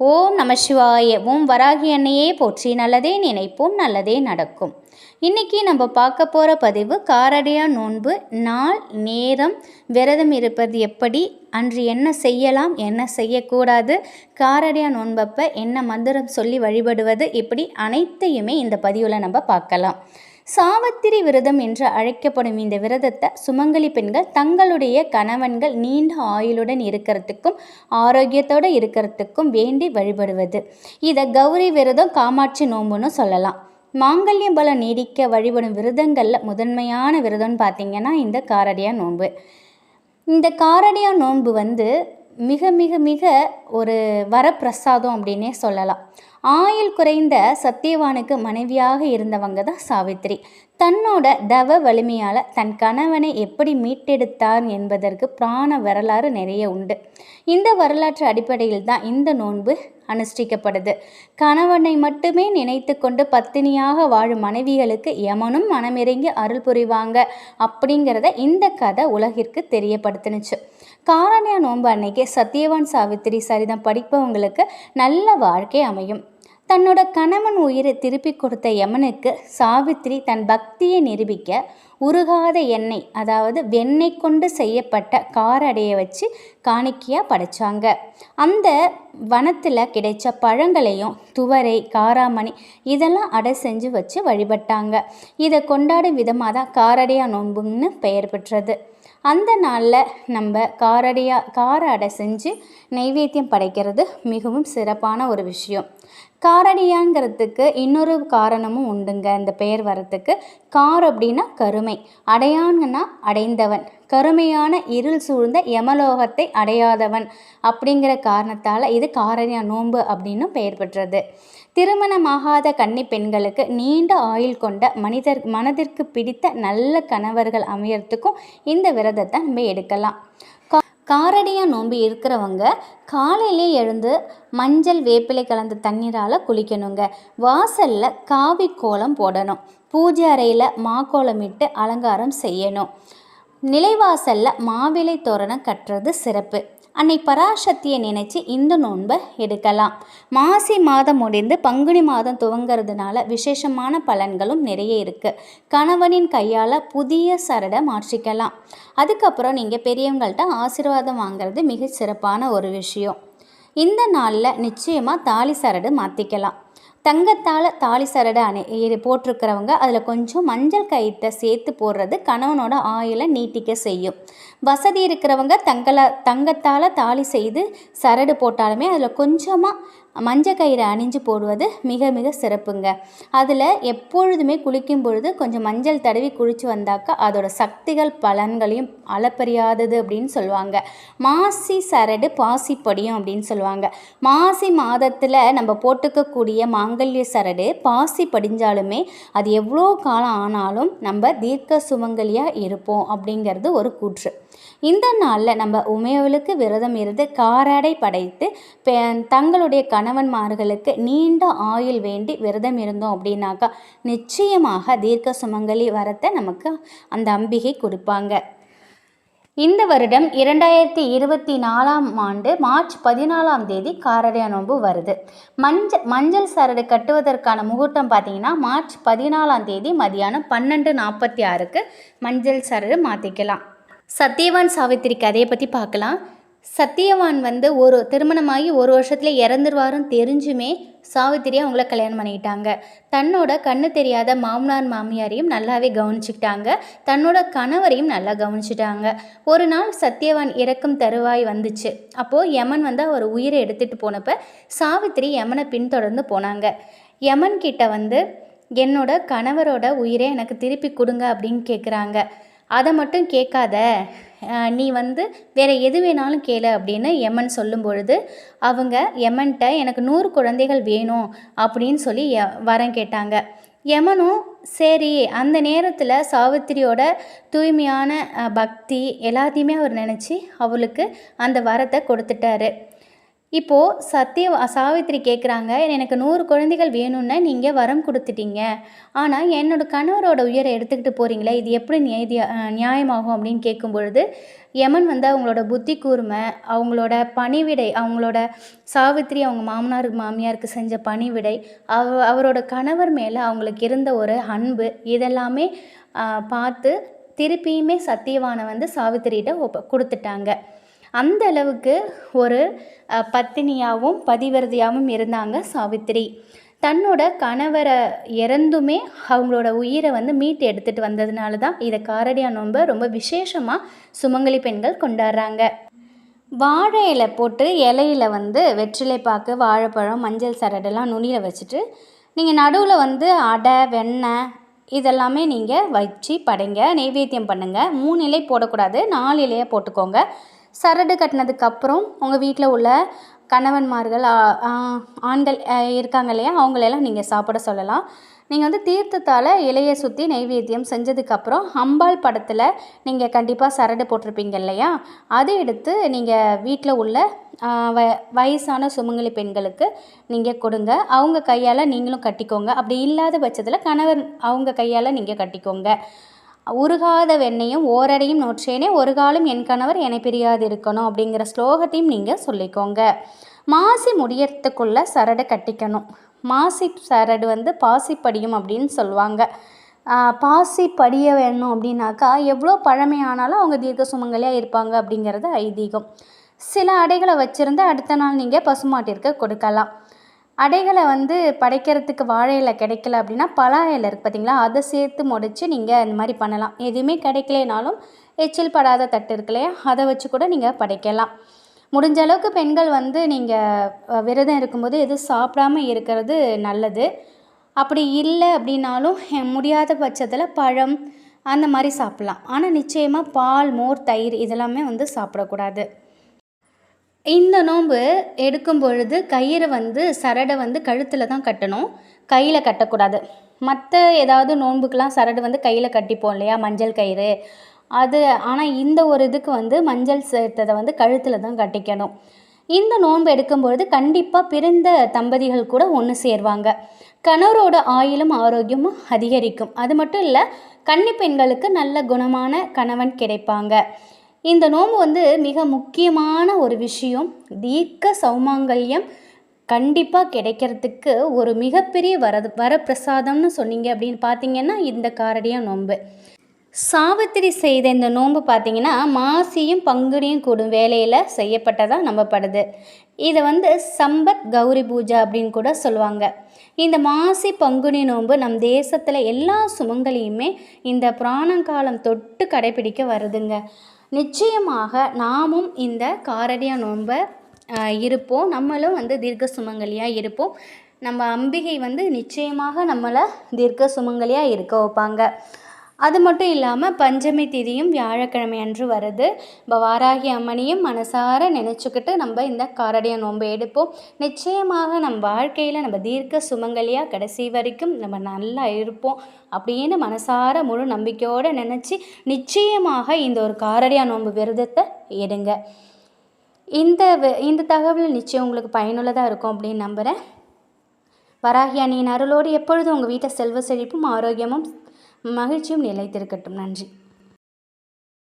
ஓம் நம சிவாய. ஓம் வராகி அன்னையே போற்றி. நல்லதே நினைப்போம் நல்லதே நடக்கும். இன்றைக்கி நம்ம பார்க்க போகிற பதிவு காரடையா நோன்பு நாள் நேரம் விரதம் இருப்பது எப்படி அன்று என்ன செய்யலாம் என்ன செய்யக்கூடாது காரடையா நோன்பப்போ என்ன மந்திரம் சொல்லி வழிபடுவது இப்படி அனைத்தையுமே இந்த பதிவில் நம்ம பார்க்கலாம். சாவத்திரி விரதம் என்று அழைக்கப்படும் இந்த விரதத்தை சுமங்கலி பெண்கள் தங்களுடைய கணவன்கள் நீண்ட ஆயுளுடன் இருக்கிறதுக்கும் ஆரோக்கியத்தோடு இருக்கிறதுக்கும் வேண்டி வழிபடுவது. இதை கௌரி விரதம் காமாட்சி நோம்புன்னு சொல்லலாம். மாங்கல்ய பலம் நீடிக்க வழிபடும் விரதங்களில் முதன்மையான விரதம்னு பார்த்திங்கன்னா இந்த காரடியா நோன்பு. இந்த காரடியா நோன்பு வந்து மிக மிக மிக ஒரு வரப்பிரசாதம் அப்படின்னே சொல்லலாம். ஆயுள் குறைந்த சத்தியவானுக்கு மனைவியாக இருந்தவங்க தான் சாவித்ரி தன்னோட தவ வலிமையால் தன் கணவனை எப்படி மீட்டெடுத்தார் என்பதற்கு பிராண வரலாறு நிறைய உண்டு. இந்த வரலாற்று அடிப்படையில் தான் இந்த நோன்பு அனுஷ்டிக்கப்படுது. கணவனை மட்டுமே நினைத்து கொண்டு பத்தினியாக வாழும் மனைவிகளுக்கு யமனும் மனமிறங்கி அருள் புரிவாங்க அப்படிங்கிறத இந்த கதை உலகிற்கு தெரியப்படுத்துனுச்சு. காரணியா நோன்பு அன்னைக்கு சத்தியவான் சாவித்திரி சரிதம் படிப்பவங்களுக்கு நல்ல வாழ்க்கை அமையும். தன்னோட கணவன் உயிரை திருப்பி கொடுத்த யமனுக்கு சாவித்திரி தன் பக்தியை நிரூபிக்க உருகாத எண்ணெய் அதாவது வெண்ணெய் கொண்டு செய்யப்பட்ட காரடையை வச்சு காணிக்கையாக படைச்சாங்க. அந்த வனத்தில் கிடைச்ச பழங்களையும் துவரை காராமணி இதெல்லாம் அடை செஞ்சு வச்சு வழிபட்டாங்க. இதை கொண்டாடும் விதமாக தான் காரடையா நோன்புன்னு பெயர் பெற்றது. அந்த நாளில் நம்ம காரடையாக கார அடை செஞ்சு நெய்வேத்தியம் படைக்கிறது மிகவும் சிறப்பான ஒரு விஷயம். காரடியாங்கிறதுக்கு இன்னொரு காரணமும் உண்டுங்க. இந்த பெயர் வரத்துக்கு கார் அப்படின்னா கருமை. அடையான்னா அடைந்தவன். கருமையான இருள் சூழ்ந்த யமலோகத்தை அடையாதவன் அப்படிங்கிற காரணத்தால் இது காரணியா நோன்பு அப்படின்னு பெயர் பெற்றது. திருமணமாகாத கன்னி பெண்களுக்கு நீண்ட ஆயுள் கொண்ட மனிதர் மனதிற்கு பிடித்த நல்ல கணவர்கள் அமையறதுக்கும் இந்த விரதத்தை நம்ம எடுக்கலாம். காரடியாக நோம்பி இருக்கிறவங்க காலையிலே எழுந்து மஞ்சள் வேப்பிலை கலந்த தண்ணீரால் குளிக்கணுங்க. வாசலில் காவி கோலம் போடணும். பூஜை அறையில் மாக்கோலமிட்டு அலங்காரம் செய்யணும். நிலைவாசலில் மாவிலை தோரணம் கட்டுறது சிறப்பு. அன்னை பராசக்தியை நினைச்சு இந்த நோன்பை எடுக்கலாம். மாசி மாதம் முடிந்து பங்குனி மாதம் துவங்கிறதுனால விசேஷமான பலன்களும் நிறைய இருக்குது கணவனின் கையால் புதிய சரடை மாற்றிக்கலாம். அதுக்கப்புறம் நீங்கள் பெரியவங்கள்ட்ட ஆசீர்வாதம் வாங்கிறது மிக சிறப்பான ஒரு விஷயம். இந்த நாளில் நிச்சயமாக தாலி சரடு மாற்றிக்கலாம் தங்கத்தால் தாலி சரடை அணை போட்டிருக்கிறவங்க அதில் கொஞ்சம் மஞ்சள் கயிற்றை சேர்த்து போடுறது கணவனோட ஆயிலை நீட்டிக்க செய்யும். வசதி இருக்கிறவங்க தங்கல தங்கத்தால் தாலி செய்து சரடு போட்டாலுமே அதில் கொஞ்சமாக மஞ்சள் கயிறு அணிஞ்சு போடுவது மிக மிக சிறப்புங்க. அதில் எப்பொழுதுமே குளிக்கும் பொழுது கொஞ்சம் மஞ்சள் தடவி குளித்து வந்தாக்கா அதோட சக்திகள் பலன்களையும் அளப்பறியாதது அப்படின்னு சொல்லுவாங்க. மாசி சரடு பாசி படியும் அப்படின்னு சொல்லுவாங்க. மாசி மாதத்தில் நம்ம போட்டுக்கக்கூடிய மாங்கல்ய சரடு பாசி படிஞ்சாலுமே அது எவ்வளோ காலம் ஆனாலும் நம்ம தீர்க்க சுமங்கலியாக இருப்போம் அப்படிங்கிறது ஒரு கூற்று. இந்த நாளில் நம்ம உமையவளுக்கு விரதம் இருந்து காராடை படைத்து தங்களுடைய கணவன்மார்களுக்கு நீண்ட ஆயுள் வேண்டி விரதம் இருந்தோம் அப்படின்னாக்கா நிச்சயமாக தீர்க்க சுமங்கலி வரத்தை நமக்கு அந்த அம்பிகை கொடுப்பாங்க. இந்த வருடம் இரண்டாயிரத்தி இருபத்தி நாலாம் ஆண்டு மார்ச் பதினாலாம் தேதி காரடைய நோன்பு வருது. மஞ்சள் மஞ்சள் சரடு கட்டுவதற்கான முகூர்த்தம் பார்த்தீங்கன்னா மார்ச் பதினாலாம் தேதி மதியானம் பன்னெண்டு நாற்பத்தி ஆறுக்கு மஞ்சள் சரடு மாற்றிக்கலாம் சத்தியவான் சாவித்திரி கதையை பற்றி பார்க்கலாம். சத்தியவான் வந்து ஒரு திருமணமாகி ஒரு வருஷத்தில் இறந்துருவாருன்னு தெரிஞ்சுமே சாவித்திரியை அவங்கள கல்யாணம் பண்ணிக்கிட்டாங்க. தன்னோட கண்ணு தெரியாத மாமனார் மாமியாரையும் நல்லாவே கவனிச்சுக்கிட்டாங்க. தன்னோட கணவரையும் நல்லா கவனிச்சிட்டாங்க. ஒரு நாள் சத்தியவான் இறக்கும் தருவாய் வந்துச்சு. அப்போது யமன் வந்து அவர் உயிரை எடுத்துகிட்டு போனப்போ சாவித்திரி யமனை பின்தொடர்ந்து போனாங்க. யமன் கிட்ட வந்து என்னோட கணவரோட உயிரை எனக்கு திருப்பி கொடுங்க அப்படின்னு கேட்குறாங்க அதை மட்டும் கேட்காத. நீ வந்து வேறு எது வேணாலும் கேளு அப்படின்னு யமன் சொல்லும் பொழுது அவங்க எமன்கிட்ட எனக்கு நூறு குழந்தைகள் வேணும் அப்படின்னு சொல்லி வரம் கேட்டாங்க. யமனும் சரி அந்த நேரத்தில் சாவித்திரியோட தூய்மையான பக்தி எல்லாத்தையுமே அவர் நினச்சி அவளுக்கு அந்த வரத்தை கொடுத்துட்டாரு. இப்போது சத்திய சாவித்திரி கேட்குறாங்க எனக்கு நூறு குழந்தைகள் வேணும்னா நீங்கள் வரம் கொடுத்துட்டீங்க. ஆனால் என்னோடய கணவரோட உயிரை எடுத்துக்கிட்டு போகிறீங்களே இது எப்படி நியாய நியாயமாகும் அப்படின்னு கேட்கும் பொழுது யமன் வந்து அவங்களோட புத்தி கூர்மை அவங்களோட பணிவிடை அவங்களோட சாவித்திரி அவங்க மாமனார் மாமியாருக்கு செஞ்ச பணிவிடை அவ அவரோட கணவர் மேலே அவங்களுக்கு இருந்த ஒரு அன்பு இதெல்லாமே பார்த்து திருப்பியுமே சத்தியவானை வந்து சாவித்திரிகிட்ட ஒப்ப கொடுத்துட்டாங்க. அந்த அளவுக்கு ஒரு பத்தினியாகவும் பதிவிரதையாகவும் இருந்தாங்க சாவித்திரி. தன்னோட கணவரை இறந்துமே அவங்களோட உயிரை வந்து மீட்டு எடுத்துகிட்டு வந்ததுனால தான் இதை காரடியா நோன்பை ரொம்ப விசேஷமாக சுமங்கலி பெண்கள் கொண்டாடுறாங்க. வாழை இலை போட்டு இலையில வந்து வெற்றிலை பாக்கு வாழைப்பழம் மஞ்சள் சரடெல்லாம் நுனியில் வச்சுட்டு நீங்கள் நடுவில் வந்து அடை வெண்ணெய் இதெல்லாமே நீங்கள் வச்சு படைங்க நைவேத்தியம் பண்ணுங்கள் மூணு இலை போடக்கூடாது நாலு இலையை போட்டுக்கோங்க. சரடு கட்டினதுக்கப்புறம் உங்கள் வீட்டில் உள்ள கணவன்மார்கள் ஆண்கள் இருக்காங்க இல்லையா? அவங்களெல்லாம் நீங்கள் சாப்பிட சொல்லலாம். நீங்கள் வந்து தீர்த்தத்தால் இலையை சுற்றி நைவேத்தியம் செஞ்சதுக்கப்புறம் அம்பாள் படத்தில் நீங்கள் கண்டிப்பாக சரடு போட்டிருப்பீங்க இல்லையா? அதை எடுத்து நீங்கள் வீட்டில் உள்ள வ வயசான சுமங்கலி பெண்களுக்கு நீங்கள் கொடுங்க. அவங்க கையால் நீங்களும் கட்டிக்கோங்க. அப்படி இல்லாத பட்சத்தில் கணவன் அவங்க கையால் நீங்கள் கட்டிக்கோங்க. உருகாத வெண்ணையும் ஓரடையும் நோற்றேனே ஒரு காலம் என் கணவர் என பிரியாது இருக்கணும் அப்படிங்கிற ஸ்லோகத்தையும் நீங்கள் சொல்லிக்கோங்க. மாசி முடியறதுக்குள்ளே சரடு கட்டிக்கணும். மாசி சரடு வந்து பாசி படியும் அப்படின்னு சொல்லுவாங்க. பாசி படிய வேணும் அப்படின்னாக்கா எவ்வளோ பழமையானாலும் அவங்க தீர்க்க சுமங்கலியாக இருப்பாங்க அப்படிங்கிறது ஐதீகம். சில அடைகளை வச்சுருந்து அடுத்த நாள் நீங்கள் பசுமாட்டிற்கு கொடுக்கலாம். அடைகளை வந்து படைக்கிறதுக்கு வாழை இலை கிடைக்கல அப்படின்னா பலா இலை இருக்குது பார்த்தீங்களா? அதை சேர்த்து முடித்து நீங்கள் இந்த மாதிரி பண்ணலாம். எதுவுமே கிடைக்கலனாலும் எச்சில் படாத தட்டு இருக்கு இல்லையா? அதை வச்சு கூட நீங்கள் படைக்கலாம். முடிஞ்ச அளவுக்கு பெண்கள் வந்து நீங்கள் விரதம் இருக்கும்போது எதுவும் சாப்பிடாம இருக்கிறது நல்லது. அப்படி இல்லை அப்படின்னாலும் முடியாத பட்சத்தில் பழம் அந்த மாதிரி சாப்பிட்லாம். ஆனால் நிச்சயமாக பால் மோர் தயிர் இதெல்லாமே வந்து சாப்பிடக்கூடாது. இந்த நோன்பு எடுக்கும் பொழுது கயிறை வந்து சரடை வந்து கழுத்தில் தான் கட்டணும். கையில் கட்டக்கூடாது. மற்ற ஏதாவது நோன்புக்கெலாம் சரடு வந்து கையில் கட்டிப்போம் இல்லையா? மஞ்சள் கயிறு. அது ஆனால் இந்த ஒரு இதுக்கு வந்து மஞ்சள் சேர்த்ததை வந்து கழுத்தில் தான் கட்டிக்கணும். இந்த நோன்பு எடுக்கும்பொழுது கண்டிப்பாக பிறந்த தம்பதிகள் கூட ஒன்று சேருவாங்க. கணவரோட ஆயிலும் ஆரோக்கியமும் அதிகரிக்கும். அது மட்டும் இல்லை கன்னி பெண்களுக்கு நல்ல குணமான கணவன் கிடைப்பாங்க. இந்த நோன்பு வந்து மிக முக்கியமான ஒரு விஷயம். தீர்க்க சௌமாங்கல்யம் கண்டிப்பாக கிடைக்கிறதுக்கு ஒரு மிகப்பெரிய வர வரப்பிரசாதம்னு சொன்னீங்க அப்படின்னு பார்த்தீங்கன்னா இந்த காரடியாக நோன்பு சாவித்திரி செய்த இந்த நோன்பு பார்த்தீங்கன்னா மாசியும் பங்குனியும் கூடும் வேலையில் செய்யப்பட்டதாக நம்பப்படுது. இதை வந்து சம்பத் கௌரி பூஜா அப்படின்னு கூட சொல்லுவாங்க. இந்த மாசி பங்குனி நோன்பு நம் தேசத்தில் எல்லா சுமங்களையுமே இந்த புராணங்காலம் தொட்டு கடைபிடிக்க வருதுங்க. நிச்சயமாக நாமும் இந்த காரடியா நோன்பை இருப்போம். நம்மளும் வந்து தீர்க்க சுமங்கலியாக இருப்போம். நம்ம அம்பிகை வந்து நிச்சயமாக நம்மளை தீர்க்க சுமங்கலியாக இருக்க வைப்பாங்க. அது மட்டும் இல்லாமல் பஞ்சமி திதியும் வியாழக்கிழமை அன்று வருது. இப்போ வாராகி அம்மனையும் மனசார நினச்சிக்கிட்டு நம்ம இந்த காரடிய நோன்பு எடுப்போம். நிச்சயமாக நம் வாழ்க்கையில் நம்ம தீர்க்க சுமங்கலியாக கடைசி வரைக்கும் நம்ம நல்லா இருப்போம் அப்படின்னு மனசார முழு நம்பிக்கையோடு நினச்சி நிச்சயமாக இந்த ஒரு காரடியா நோன்பு விரதத்தை எடுங்க. இந்த இந்த தகவல் நிச்சயம் உங்களுக்கு பயனுள்ளதாக இருக்கும் அப்படின்னு நம்புகிறேன் வராகி அணியின் அருளோடு எப்பொழுதும் உங்கள் வீட்டை செல்வ செழிப்பும் ஆரோக்கியமும் மகிழ்ச்சியும் நிலைத்திருக்கட்டும். நன்றி.